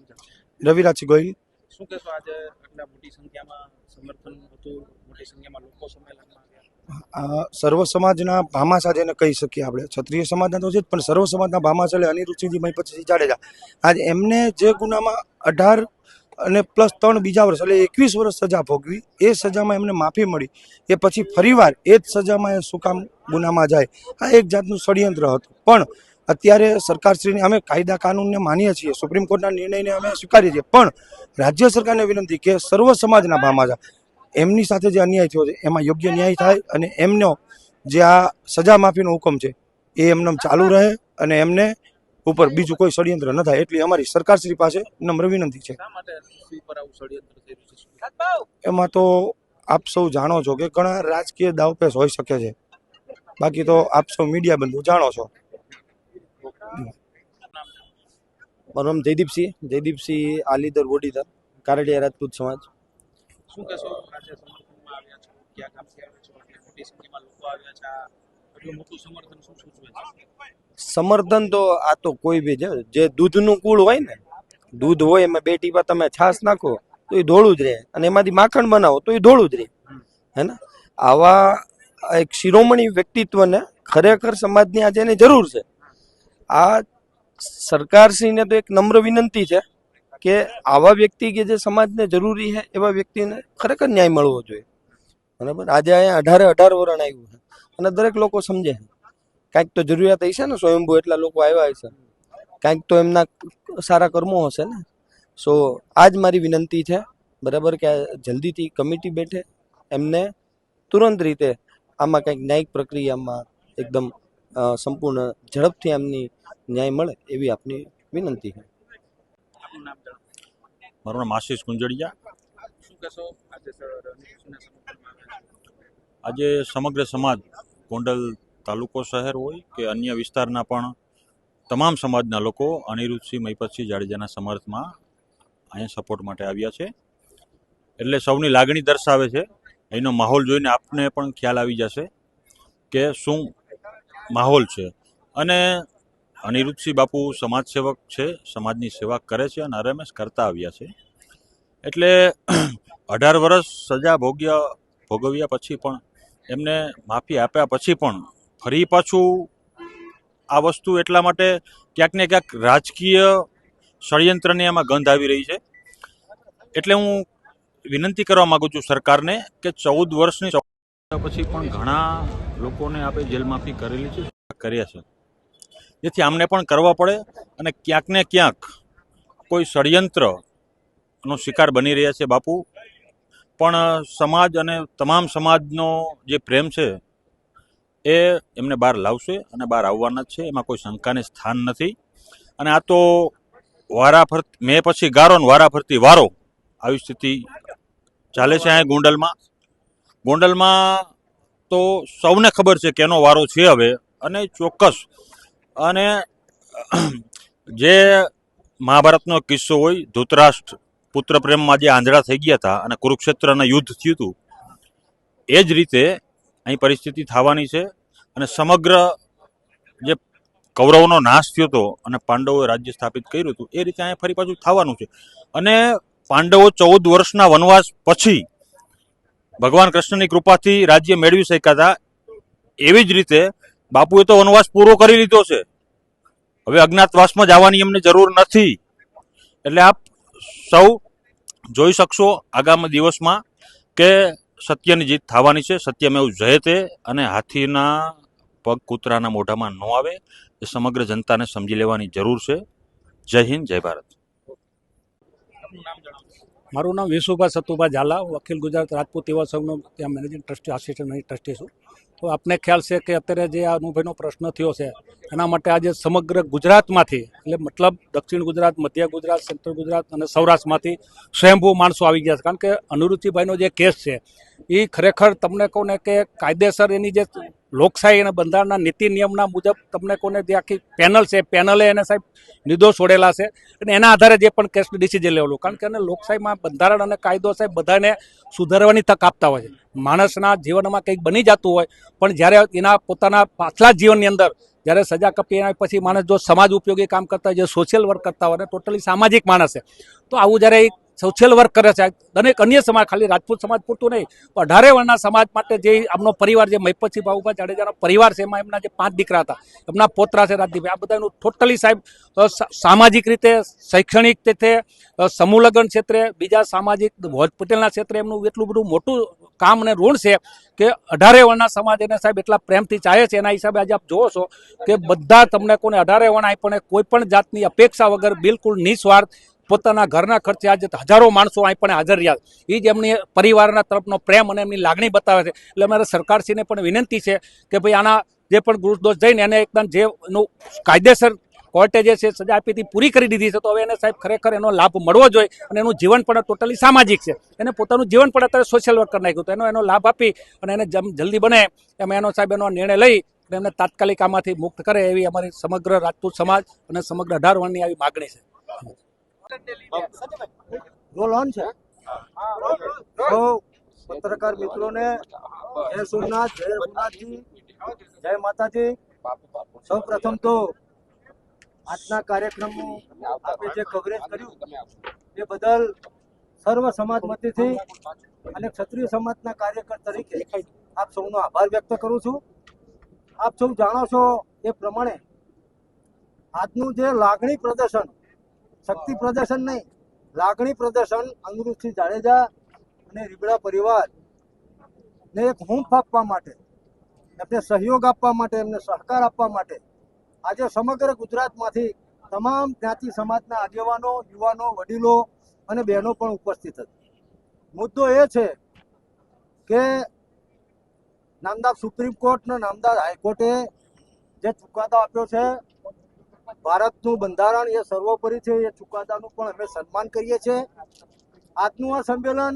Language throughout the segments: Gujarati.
નામ જણાવો રવિરાજ ગોહિલ. શું કહેશો આજે આટલા મોટી સંખ્યામાં સમર્થન હતું? મોટી સંખ્યામાં લોકો સંમેલનમાં સર્વ સમાજના ભામાશા જેને કહી શકીએ આપણે. ક્ષત્રિય સમાજના તો છે જ પણ સર્વ સમાજના ભામાશા એટલે અનિરુદ્ધસિંહજી મહીપતસિંહ જાડેજા. આજ એમને જે ગુનામાં અઢાર અને પ્લસ ત્રણ બીજા વર્ષ એટલે એકવીસ વર્ષ સજા ભોગવી એ સજામાં એમને માફી મળી. એ પછી ફરીવાર એ જ સજામાં એ શું કામ ગુનામાં જાય? આ એક જાતનું ષડયંત્ર હતું. પણ અત્યારે સરકારશ્રીને અમે કાયદા કાનૂનને માનીએ છીએ સુપ્રીમ કોર્ટના નિર્ણયને અમે સ્વીકારીએ છીએ. પણ રાજ્ય સરકારને વિનંતી કે સર્વ સમાજના ભામાજા એમની સાથે જે અન્યાય થયો છે એમાં યોગ્ય ન્યાય થાય અને એમનો જે આ સજા માફીનો હુકમ છે એ એમને ચાલુ રહે અને એમને ઉપર બીજું કોઈ ષડયંત્ર ન થાય એટલી અમારી સરકારશ્રી પાસે નમ્ર વિનંતી છે? એમાં તો આપ સૌ જાણો છો કે ઘણા રાજકીય દાવપેચ હોઈ શકે છે. બાકી તો આપ સૌ મીડિયા બંધુ જાણો છો. મારું નામ જયદીપસિંહ જયદીપસિંહ આલીદર વોડીધર કારડિયા રાજપૂત સમાજ. શું કહેશો? આજે સમર્થનમાં આવ્યા છો? ક્યાં ગામથી આવ્યા છો? આટલી મોટી સંખ્યામાં લોકો આવ્યા છે. આ મોટું સમર્થન શું સૂચવે છે? સમર્થન તો આ તો કોઈ બી જે દૂધનું કુળ હોય ને દૂધ હોય એમાં બે ટીપા તમે છાશ નાખો તો એ ધોળું જ રહે. અને એમાંથી માખણ બનાવો તો એ ધોળું જ રહે. હે ને આવા એક શિરોમણી વ્યક્તિત્વને ખરેખર સમાજની આજે એની જરૂર છે. આ સરકારશ્રીને તો એક નમ્ર વિનંતી છે કે આવા વ્યક્તિ કે જે સમાજને જરૂરી છે એવા વ્યક્તિને ખરેખર ન્યાય મળવો જોઈએ. બરાબર? આજે અહીંયા અઢારે અઢાર વરણ આવ્યું છે. અને દરેક લોકો સમજે કાંઈક તો જરૂરિયાત હશે ને સ્વયંભૂ એટલા લોકો આવ્યા હશે. કાંઈક તો એમના સારા કર્મો હશે ને. સો આ જ મારી વિનંતી છે, બરાબર, કે જલ્દીથી કમિટી બેઠે. એમને તુરંત રીતે આમાં કંઈક ન્યાયિક પ્રક્રિયામાં એકદમ સંપૂર્ણ ઝડપથી એમની ન્યાય મળે એવી આપની વિનંતી છે. મારું નામ આશીષ કુંજડિયા આજે સમગ્ર સમાજ ગોંડલ તાલુકો શહેર હોય કે અન્ય વિસ્તારના પણ તમામ સમાજના લોકો અનિરુદ્ધસિંહ મહિપતસિંહ જાડેજાના સમર્થમાં અહીંયા સપોર્ટ માટે આવ્યા છે. એટલે સૌની લાગણી દર્શાવે છે. એનો માહોલ જોઈને આપને પણ ખ્યાલ આવી જશે કે શું માહોલ છે. અને અનિરુદ્ધસિંહ બાપુ સમાજ સેવક છે, સમાજની સેવા કરે છે અને આરએમએસ કરતા આવ્યા છે. એટલે અઢાર વર્ષ સજા ભોગ્ય, ભોગવ્યા પછી પણ એમને માફી આપ્યા પછી પણ ફરી પાછું આ વસ્તુ એટલા માટે ક્યાંક ને ક્યાંક રાજકીય ષડયંત્રની એમાં ગંધ આવી રહી છે. એટલે હું વિનંતી કરવા માગું છું સરકારને કે ચૌદ વર્ષની પછી પણ ઘણા લોકોને આપણે જેલ કરેલી છે કર્યા છે? જેથી આમને પણ કરવા પડે અને ક્યાંક ને ક્યાંક કોઈ ષડયંત્રનો શિકાર બની રહ્યા છે બાપુ. પણ સમાજ અને તમામ સમાજનો જે પ્રેમ છે એ એમને બહાર લાવશે અને બહાર આવવાના જ છે, એમાં કોઈ શંકાને સ્થાન નથી. અને આ તો વારાફરતી, મેં પછી ગારો ને વારાફરતી વારો આવી સ્થિતિ ચાલે છે અહીંયા ગોંડલમાં. ગોંડલમાં તો સૌને ખબર છે કે એનો વારો છે હવે. અને ચોક્કસ. અને જે મહાભારતનો કિસ્સો હોય, ધૃતરાષ્ટ્ર પુત્ર પ્રેમમાં જે આંધળા થઈ ગયા હતા અને કુરુક્ષેત્રના યુદ્ધ થયું હતું, એ જ રીતે અહીં પરિસ્થિતિ થવાની છે અને સમગ્ર જે કૌરવનો નાશ થયો હતો અને પાંડવોએ રાજ્ય સ્થાપિત કર્યું હતું, એ રીતે અહીંયા ફરી પાછું થવાનું છે. અને પાંડવો ચૌદ વર્ષના વનવાસ પછી ભગવાન કૃષ્ણની કૃપાથી રાજ્ય મેળવી શક્યા હતા. એવી જ રીતે બાપુએ તો વનવાસ પૂરો કરી લીધો છે. હવે અજ્ઞાતવાસમાં જવાની એમને જરૂર નથી. એટલે આપ સૌ જોઈ શકશો આગામી દિવસમાં કે સત્યની જીત થવાની છે. સત્યમેવ જયતે અને હાથીના પગ કૂતરાના મોઢામાં ન આવે. એ સમગ્ર જનતાને સમજી લેવાની જરૂર છે. જય હિન્દ, જય ભારત. મારું નામ વિશુભા સતુભાઈ ઝાલા વકીલ ગુજરાત રાજપૂત યુવા સંઘનો ત્યાં મેનેજિંગ ટ્રસ્ટી આસિસ્ટન્ટ ટ્રસ્ટી છું. તો આપને ખ્યાલ છે કે અત્યારે જે આ અનુભાઈનો પ્રશ્ન થયો છે, એના માટે આજે સમગ્ર ગુજરાતમાંથી, એટલે મતલબ દક્ષિણ ગુજરાત, મધ્ય ગુજરાત સેન્ટ્રલ ગુજરાત અને સૌરાષ્ટ્રમાંથી સ્વયંભૂ માણસો આવી ગયા છે. કારણ કે અનુરુચિભાઈનો જે કેસ છે એ ખરેખર તમને કોને કે કાયદેસર એની જે લોકશાહી અને બંધારણના નીતિ નિયમના મુજબ તમને કોને જે આખી પેનલ છે, પેનલે એને સાહેબ નિર્દોષ છોડેલા છે. અને એના આધારે જે પણ કેસ ડિસિઝન લેવલું. કારણ કે એને લોકશાહીમાં બંધારણ અને કાયદો સાહેબ બધાને સુધારવાની તક આપતા હોય છે. માણસના જીવનમાં કંઈક બની જતું હોય, પણ જ્યારે એના પોતાના પાછલા જીવનની અંદર, જ્યારે સજા કપી એના પછી માણસ જો સમાજ ઉપયોગી કામ કરતા હોય, જે સોશિયલ વર્ક કરતા હોય ટોટલી સામાજિક માણસ છે, તો આવું જ્યારે સોશિયલ વર્ક કરે છે. દરેક અન્ય સમાજ, ખાલી રાજપૂત સમાજ પૂરતું નહીં, પણ અઢારે વર્ણના સમાજ માટે જે આમનો પરિવાર જે મહિપતસિંહ બાબુભાઈ જાડેજાનો પરિવાર છે, એમાં એમના જે પાંચ દીકરા હતા, એમના પોતરા છે, રાજદીપભાઈ. આ બધાનું ટોટલી સાહેબ સામાજિક રીતે, શૈક્ષણિક રીતે સમૂહ ક્ષેત્રે, બીજા સામાજિક હોસ્પિટલના ક્ષેત્રે એમનું એટલું બધું મોટું કામ અને ઋણ છે કે અઢારે વર્ણના સમાજ એને સાહેબ એટલા પ્રેમથી ચાહે છે. એના હિસાબે આજે આપ જોવો છો કે બધા તમને કોને અઢારે વર્ણ પણ કોઈ પણ જાતની અપેક્ષા વગર બિલકુલ નિસ્વાર્થ પોતાના ઘરના ખર્ચે આજે હજારો માણસો અહીં પણ હાજર રહ્યા. એ જ એમની પરિવારના તરફનો પ્રેમ અને એમની લાગણી બતાવે છે. એટલે અમારે સરકારશ્રીને પણ વિનંતી છે કે ભાઈ આના જે પણ ગુરુદોષ જઈને એને એકદમ જે એનું કાયદેસર કોર્ટે જે છે સજા આપી હતી, પૂરી કરી દીધી છે. તો હવે એને સાહેબ ખરેખર એનો લાભ મળવો જોઈએ અને એનું જીવન પણ ટોટલી સામાજિક છે. એને પોતાનું જીવન પણ અત્યારે સોશિયલ વર્ક નાખ્યું. તો એનો એનો લાભ આપી અને એને જેમ જલ્દી બને એમ એનો સાહેબ એનો નિર્ણય લઈ અને એમને તાત્કાલિક આમાંથી મુક્ત કરે એવી અમારી સમગ્ર રાજપૂત સમાજ અને સમગ્ર અઢાર વર્ણની આવી માગણી છે. રોલ ઓન છે. તો પત્રકાર મિત્રોને જય સોમનાથ જય રઘુનાથજી જય માતાજી. સૌ પ્રથમ તો આજના કાર્યક્રમનું આપે જે કવરેજ કર્યું એ બદલ સર્વ સમાજ વતીથી અને ક્ષત્રિય સમાજના કાર્યકર તરીકે આપ સૌનો આભાર વ્યક્ત કરું છું. આપ સૌ જાણો છો એ પ્રમાણે આજનું જે લાગણી પ્રદર્શન શક્તિ પ્રદર્શન નહીં. લાગણી પ્રદર્શન અનિરુદ્ધસિંહ જાડેજા અને રીબડા પરિવાર ને એક હૂંફ આપવા માટે, એમને સહયોગ આપવા માટે, એમને સહકાર આપવા માટે આજે સમગ્ર ગુજરાતમાંથી તમામ જ્ઞાતિ સમાજના આગેવાનો, યુવાનો, વડીલો અને બહેનો પણ ઉપસ્થિત હતી. મુદ્દો એ છે કે નામદાર સુપ્રીમ કોર્ટના નામદાર હાઈકોર્ટે જે ચુકાદો આપ્યો છે ભારતનું બંધારણ એ સર્વોપરી છે, એ ચુકાદાનું પણ અમે સન્માન કરીએ છીએ. આજનું આ સંમેલન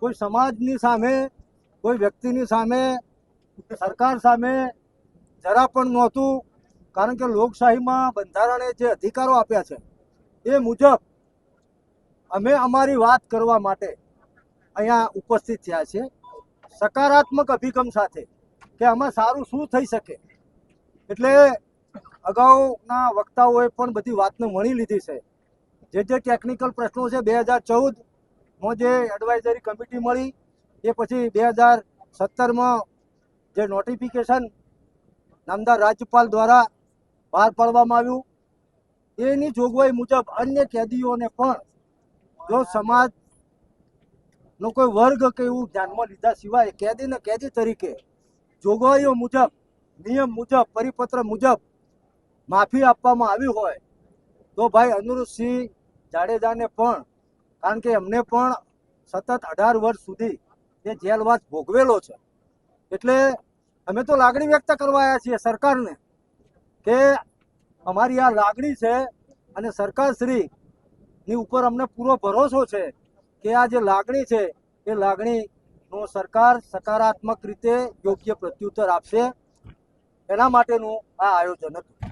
કોઈ સમાજની સામે, કોઈ વ્યક્તિની સામે સરકાર સામે જરા પણ નહોતું, કારણ કે લોકશાહીમાં બંધારણે જે અધિકારો આપ્યા છે, એ મુજબ અમે અમારી વાત કરવા માટે અહીંયા ઉપસ્થિત થયા છે સકારાત્મક અભિગમ સાથે કે આમાં સારું શું થઈ શકે? એટલે અગાઉના વક્તાઓએ પણ બધી વાતને વણી લીધી છે. જે જે ટેકનિકલ પ્રશ્નો છે, બે હજાર ચૌદમાં જે એડવાઇઝરી કમિટી મળી, એ પછી બે હજાર સત્તરમાં જે નોટિફિકેશન નામદાર રાજ્યપાલ દ્વારા બહાર પાડવામાં આવ્યું, એની જોગવાઈ મુજબ અન્ય કેદીઓને પણ જો સમાજ નો કોઈ વર્ગ કે એવું ધ્યાનમાં લીધા સિવાય, કેદીને કેદી તરીકે જોગવાઈઓ મુજબ, નિયમ મુજબ, પરિપત્ર મુજબ માફી આપવામાં આવી હોય તો ભાઈ અનુરૂપસિંહ જાડેજાને પણ, કારણ કે એમને પણ સતત અઢાર વર્ષ સુધી એ જેલવાસ ભોગવેલો છે. એટલે અમે તો લાગણી વ્યક્ત કરવા આવ્યા છીએ સરકારને કે અમારી આ લાગણી છે અને સરકારશ્રીની ઉપર અમને પૂરો ભરોસો છે કે આ જે લાગણી છે એ લાગણીનો સરકાર સકારાત્મક રીતે યોગ્ય પ્રત્યુત્તર આપશે. એના માટેનું આ આયોજન હતું.